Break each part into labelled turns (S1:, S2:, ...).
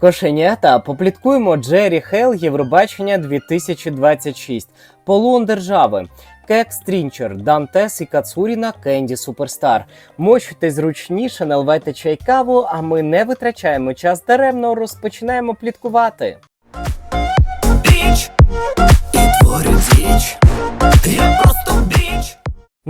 S1: Кошенята, попліткуємо Джері Хейл Євробачення 2026. Полон держави. Кек Стрінчер, Дантес і Кацуріна, Кенді Суперстар. Мочуйте зручніше, наливайте чай каву, а ми не витрачаємо час даремно, розпочинаємо пліткувати.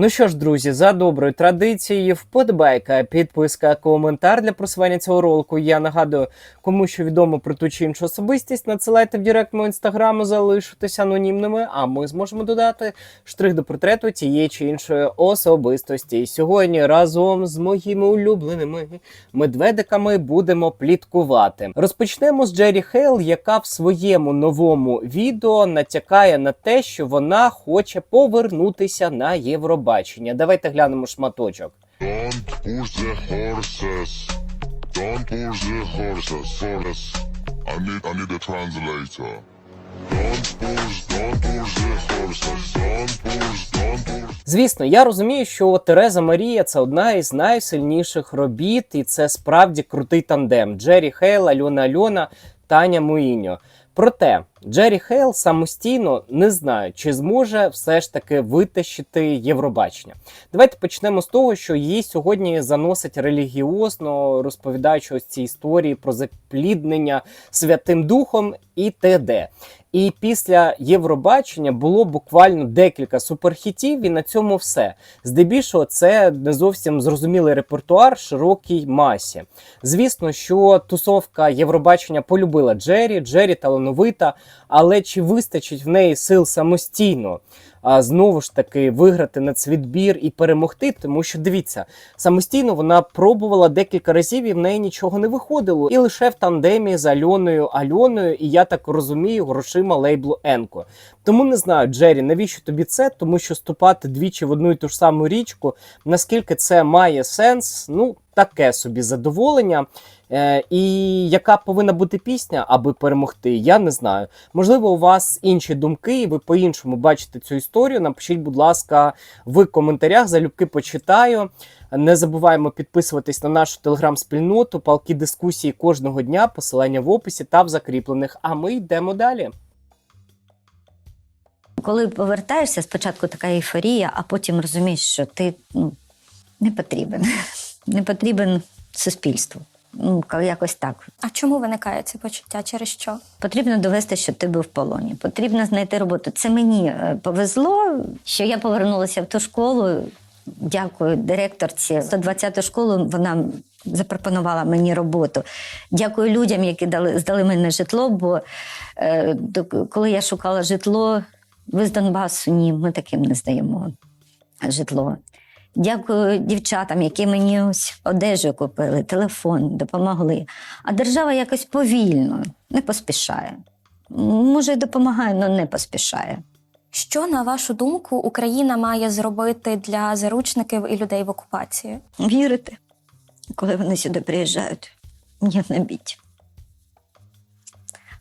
S1: Ну що ж, друзі, за доброю традицією, вподобайка, підписка, коментар для просування цього ролику. Я нагадую, кому що відомо про ту чи іншу особистість, надсилайте в директ мого інстаграму, залишитися анонімними, а ми зможемо додати штрих до портрету тієї чи іншої особистості. І сьогодні разом з моїми улюбленими медведиками будемо пліткувати. Розпочнемо з Джері Хейл, яка в своєму новому відео натякає на те, що вона хоче повернутися на Євробачення. Давайте глянемо шматочок.
S2: Don't push the horses. Don't push the horses. Horses. I need I need a translator. Don't push, don't push the horses. Don't push, don't push.
S1: Звісно, я розумію, що Тереза Марія це одна із найсильніших робіт, і це справді крутий тандем. Джері Хейл, Альона Альона, Таня Муїньо. Проте Джері Хейл самостійно не знаю, чи зможе все ж таки витащити Євробачення. Давайте почнемо з того, що її сьогодні заносить релігіозно, розповідаючи ось ці історії про запліднення Святим Духом і т.д. І після Євробачення було буквально декілька суперхітів, і на цьому все. Здебільшого, це не зовсім зрозумілий репертуар широкій масі. Звісно, що тусовка Євробачення полюбила Джері, Джері талановита, але чи вистачить в неї сил самостійно? А знову ж таки виграти нацвідбір і перемогти, тому що дивіться, самостійно вона пробувала декілька разів і в неї нічого не виходило. І лише в тандемі з Альоною Альоною, і я так розумію, грошима лейблу Енко. Тому не знаю, Джері, навіщо тобі це? Тому що ступати двічі в одну і ту ж саму річку, наскільки це має сенс, ну таке собі задоволення. Е, і яка повинна бути пісня, аби перемогти, я не знаю. Можливо, у вас інші думки, і ви по-іншому бачите цю історію. Напишіть, будь ласка, в коментарях. Залюбки почитаю. Не забуваємо підписуватись на нашу телеграм-спільноту, палки дискусії кожного дня, посилання в описі та в закріплених. А ми йдемо далі.
S3: Коли повертаєшся, спочатку така ейфорія, а потім розумієш, що ти ну, не потрібен. Не потрібен суспільству. Ну, якось так.
S4: А чому виникає це почуття? Через що?
S3: Потрібно довести, що ти був в полоні. Потрібно знайти роботу. Це мені е, повезло, що я повернулася в ту школу. Дякую директорці. 120-ту школу вона запропонувала мені роботу. Дякую людям, які дали, здали мене житло, бо е, коли я шукала житло, ви з Донбасу, ні, ми таким не здаємо житло. Дякую дівчатам, які мені ось одежу купили, телефон, допомогли. А держава якось повільно, не поспішає. Може, допомагає, але не поспішає.
S4: Що, на вашу думку, Україна має зробити для заручників і людей в окупації?
S3: Вірити, коли вони сюди приїжджають, ні, біть.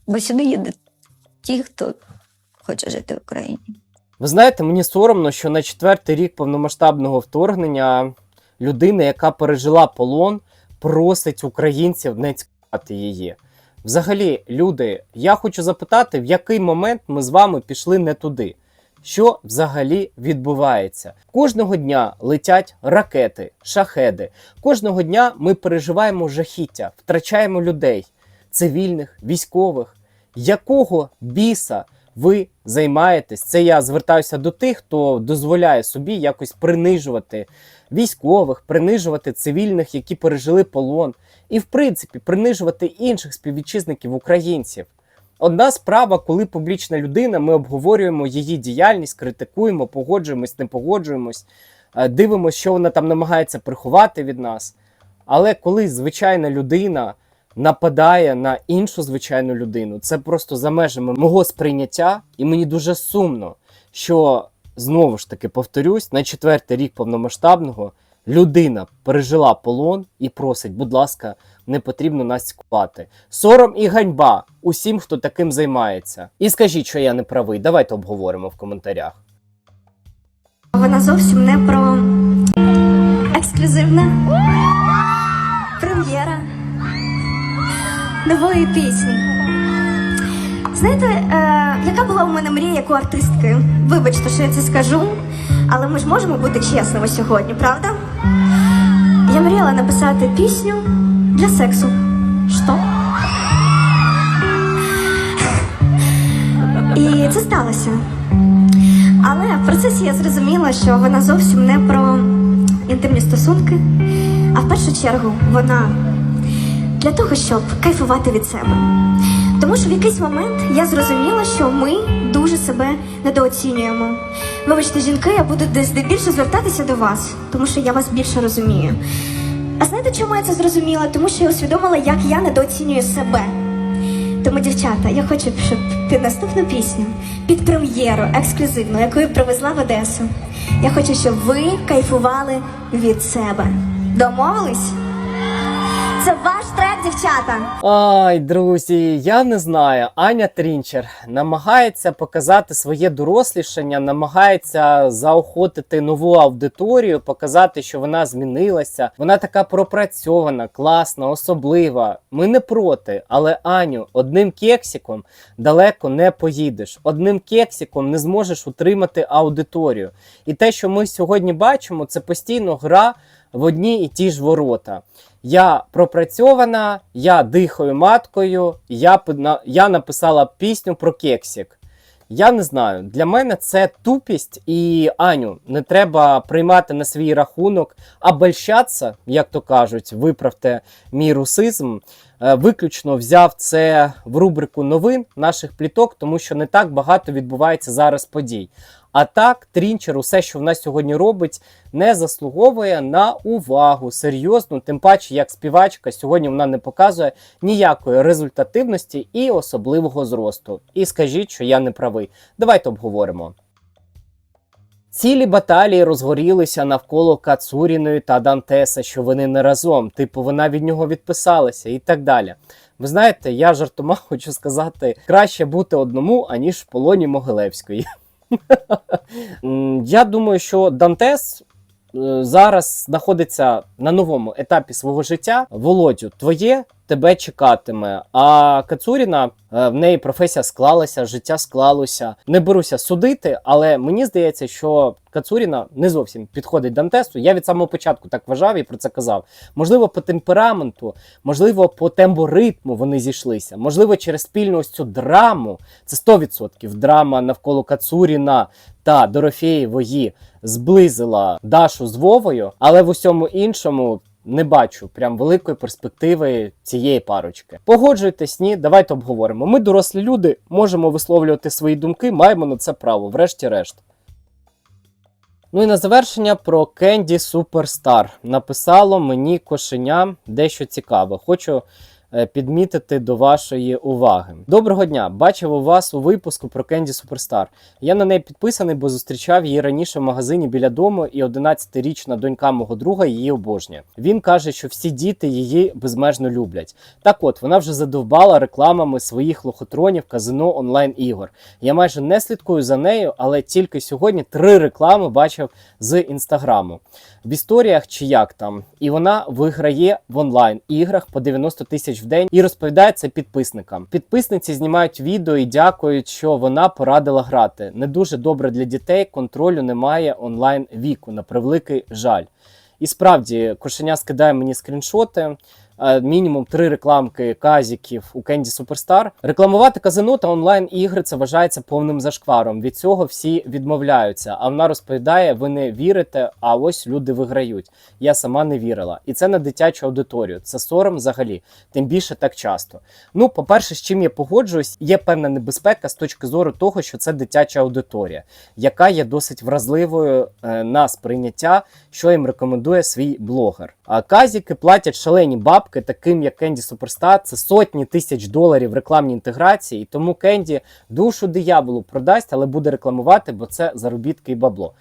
S3: Бо сюди їдуть ті, хто хоче жити в Україні.
S1: Ви знаєте, мені соромно, що на четвертий рік повномасштабного вторгнення людина, яка пережила полон, просить українців не цікавити її. Взагалі, люди, я хочу запитати, в який момент ми з вами пішли не туди. Що взагалі відбувається? Кожного дня летять ракети, шахеди. Кожного дня ми переживаємо жахіття, втрачаємо людей, цивільних, військових. Якого біса ви займаєтесь? Це я звертаюся до тих, хто дозволяє собі якось принижувати військових, принижувати цивільних, які пережили полон, і в принципі принижувати інших співвітчизників українців. Одна справа, коли публічна людина, ми обговорюємо її діяльність, критикуємо, погоджуємось, не погоджуємось, е, дивимося, що вона там намагається приховати від нас. Але коли звичайна людина нападає на іншу звичайну людину, це просто за межами мого сприйняття, і мені дуже сумно, що знову ж таки повторюсь, на четвертий рік повномасштабного людина пережила полон і просить, будь ласка, не потрібно нас цькувати. Сором і ганьба усім, хто таким займається. І скажіть, що я не правий. Давайте обговоримо в коментарях.
S5: Вона зовсім не про ексклюзивне. Прем'єра. Нової пісні. Знаєте, е, яка була у мене мрія як у артистки? Вибачте, що я це скажу, але ми ж можемо бути чесними сьогодні, правда? Я мріяла написати пісню для сексу. Що? І це сталося. Але в процесі я зрозуміла, що вона зовсім не про інтимні стосунки, а в першу чергу вона для того, щоб кайфувати від себе. Тому що в якийсь момент я зрозуміла, що ми дуже себе недооцінюємо. Вибачте, жінки, я буду десь більше звертатися до вас, тому що я вас більше розумію. А знаєте, чому я це зрозуміла? Тому що я усвідомила, як я недооцінюю себе. Тому, дівчата, я хочу, щоб під наступну пісню, під прем'єру ексклюзивну, яку я привезла в Одесу, я хочу, щоб ви кайфували від себе. Домовились? Це ваш трек, дівчата.
S1: Ай, друзі, я не знаю. Аня Трінчер намагається показати своє дорослішання, намагається заохотити нову аудиторію, показати, що вона змінилася. Вона така пропрацьована, класна, особлива. Ми не проти, але Аню, одним кексиком далеко не поїдеш. Одним кексиком не зможеш утримати аудиторію. І те, що ми сьогодні бачимо, це постійно гра в одні і ті ж ворота. Я пропрацьована, я дихаю маткою, я, я написала пісню про кексик. Я не знаю, для мене це тупість, і Аню, не треба приймати на свій рахунок, обольщатися, як то кажуть, виправте мій русизм. Е, Виключно взяв це в рубрику новин наших пліток, тому що не так багато відбувається зараз подій. А так, Трінчер, усе, що в нас сьогодні робить, не заслуговує на увагу серйозну, тим паче, як співачка, сьогодні вона не показує ніякої результативності і особливого зросту. І скажіть, що я не правий. Давайте обговоримо. Цілі баталії розгорілися навколо Кацуріної та Дантеса, що вони не разом, типу, вона від нього відписалася і так далі. Ви знаєте, я жартома хочу сказати, краще бути одному, аніж в полоні Могилевської. Я думаю, що Дантес е, зараз знаходиться на новому етапі свого життя. Володю, твоє тебе чекатиме. А Кацуріна е, в неї професія склалася, життя склалося. Не беруся судити, але мені здається, що Кацуріна не зовсім підходить Дантесу. Я від самого початку так вважав і про це казав. Можливо, по темпераменту, можливо, по темборитму вони зійшлися. Можливо, через спільну ось цю драму. Це 100% драма навколо Кацуріна та Дорофєєвої зблизила Дашу з Вовою, але в усьому іншому. Не бачу прям великої перспективи цієї парочки. Погоджуйтесь, ні, давайте обговоримо. Ми дорослі люди, можемо висловлювати свої думки, маємо на це право, врешті-решт. Ну і на завершення про Кенді Суперстар. Написало мені кошеня дещо цікаве. Хочу підмітити до вашої уваги. Доброго дня! Бачив у вас у випуску про Кенді Суперстар. Я на неї підписаний, бо зустрічав її раніше в магазині біля дому, і 11-річна донька мого друга її обожнює. Він каже, що всі діти її безмежно люблять. Так от, вона вже задовбала рекламами своїх лохотронів казино онлайн ігор. Я майже не слідкую за нею, але тільки сьогодні три реклами бачив з інстаграму. В історіях чи як там, і вона виграє в онлайн іграх по 90 тисяч в день і розповідає це підписникам. Підписниці знімають відео і дякують, що вона порадила грати. Не дуже добре для дітей. Контролю немає онлайн віку, на превеликий жаль. І справді, кошеня скидає мені скріншоти. Е, Мінімум три рекламки казіків у Кенді Суперстар. Рекламувати казино та онлайн ігри це вважається повним зашкваром. Від цього всі відмовляються. А вона розповідає: ви не вірите, а ось люди виграють. Я сама не вірила. І це на дитячу аудиторію. Це сором взагалі, тим більше так часто. Ну, по-перше, з чим я погоджуюсь, є певна небезпека з точки зору того, що це дитяча аудиторія, яка є досить вразливою е, на сприйняття, що їм рекомендує свій блогер. А казіки платять шалені бабки, таким як Кенді Суперстар. Це сотні тисяч доларів рекламні інтеграції, і тому Кенді душу дияволу продасть, але буде рекламувати, бо це заробітки і бабло.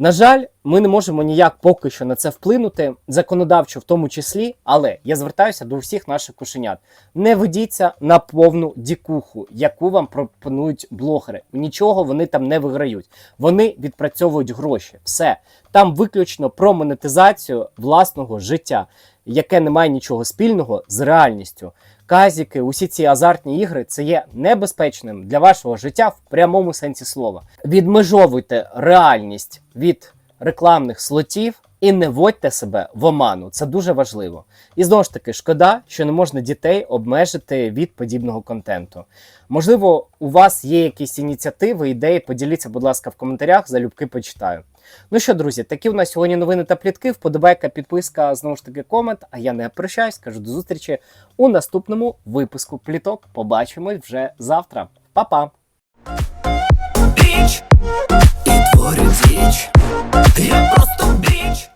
S1: На жаль, ми не можемо ніяк поки що на це вплинути, законодавчо в тому числі, але я звертаюся до всіх наших кошенят. Не ведіться на повну дікуху, яку вам пропонують блогери. Нічого вони там не виграють. Вони відпрацьовують гроші. Все там виключно про монетизацію власного життя, яке не має нічого спільного з реальністю. казіки, усі ці азартні ігри це є небезпечним для вашого життя в прямому сенсі слова. Відмежовуйте реальність від рекламних слотів і не вводьте себе в оману. Це дуже важливо. І знову ж таки, шкода, що не можна дітей обмежити від подібного контенту. Можливо, у вас є якісь ініціативи, ідеї. Поділіться, будь ласка, в коментарях, залюбки почитаю. Ну що, друзі, такі у нас сьогодні новини та плітки. Вподобайка, підписка, знову ж таки, комент. А я не прощаюсь, кажу до зустрічі у наступному випуску пліток. Побачимось вже завтра. Па-па!
S6: І діч. Я просто біч.